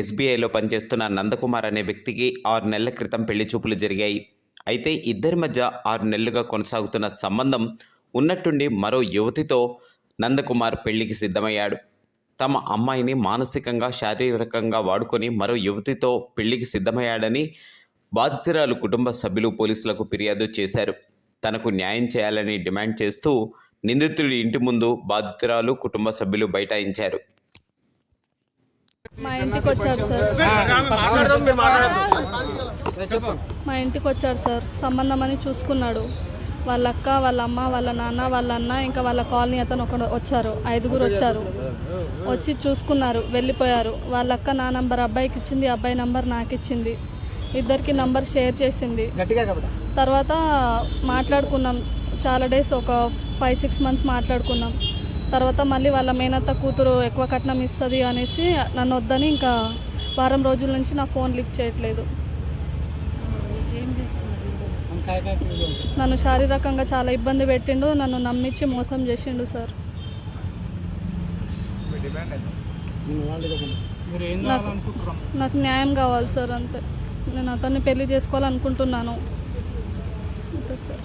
ఎస్బీఐలో పనిచేస్తున్న నందకుమార్ అనే వ్యక్తికి ఆరు నెలల క్రితం పెళ్ళి చూపులు జరిగాయి. అయితే ఇద్దరి మధ్య ఆరు నెలలుగా కొనసాగుతున్న సంబంధం ఉన్నట్టుండి మరో యువతితో నందకుమార్ పెళ్ళికి సిద్ధమయ్యాడు. తమ అమ్మాయిని మానసికంగా శారీరకంగా వాడుకొని మరో యువతితో పెళ్ళికి సిద్ధమయ్యాడని బాధితురాలు కుటుంబ సభ్యులు పోలీసులకు ఫిర్యాదు చేశారు. తనకు న్యాయం చేయాలని డిమాండ్ చేస్తూ నిందితుడి ఇంటి ముందు బాధితురాలు కుటుంబ సభ్యులు బైఠాయించారు. ఇంటికి వచ్చారు సార్. మా ఇంటికి వచ్చారు సార్. సంబంధం అని చూసుకున్నాడు. వాళ్ళ అక్క వాళ్ళ అమ్మ వాళ్ళ నాన్న వాళ్ళ అన్న ఇంకా వాళ్ళ కాలనీ అతను ఒకడు వచ్చారు. ఐదుగురు వచ్చారు. వచ్చి చూసుకున్నారు. వెళ్ళిపోయారు. వాళ్ళ అక్క నా నంబర్ అబ్బాయికి ఇచ్చింది. అబ్బాయి నంబర్ నాకు ఇచ్చింది. ఇద్దరికి నంబర్ షేర్ చేసింది. తర్వాత మాట్లాడుకున్నాం. చాలా డేస్ ఒక ఫైవ్ సిక్స్ మంత్స్ మాట్లాడుకున్నాం. తర్వాత మళ్ళీ వాళ్ళ మేనత్త కూతురు ఎక్కువ కట్నం ఇస్తుంది అనేసి నన్ను వద్దని ఇంకా వారం రోజుల నుంచి నా ఫోన్ లిఫ్ట్ చేయట్లేదు. నన్ను శారీరకంగా చాలా ఇబ్బంది పెట్టిండు నన్ను నమ్మించి మోసం చేసిండు సార్. నాకు నాకు న్యాయం కావాలి సార్ అంతే. నేను అతన్ని పెళ్ళి చేసుకోవాలనుకుంటున్నాను. అంతే సార్.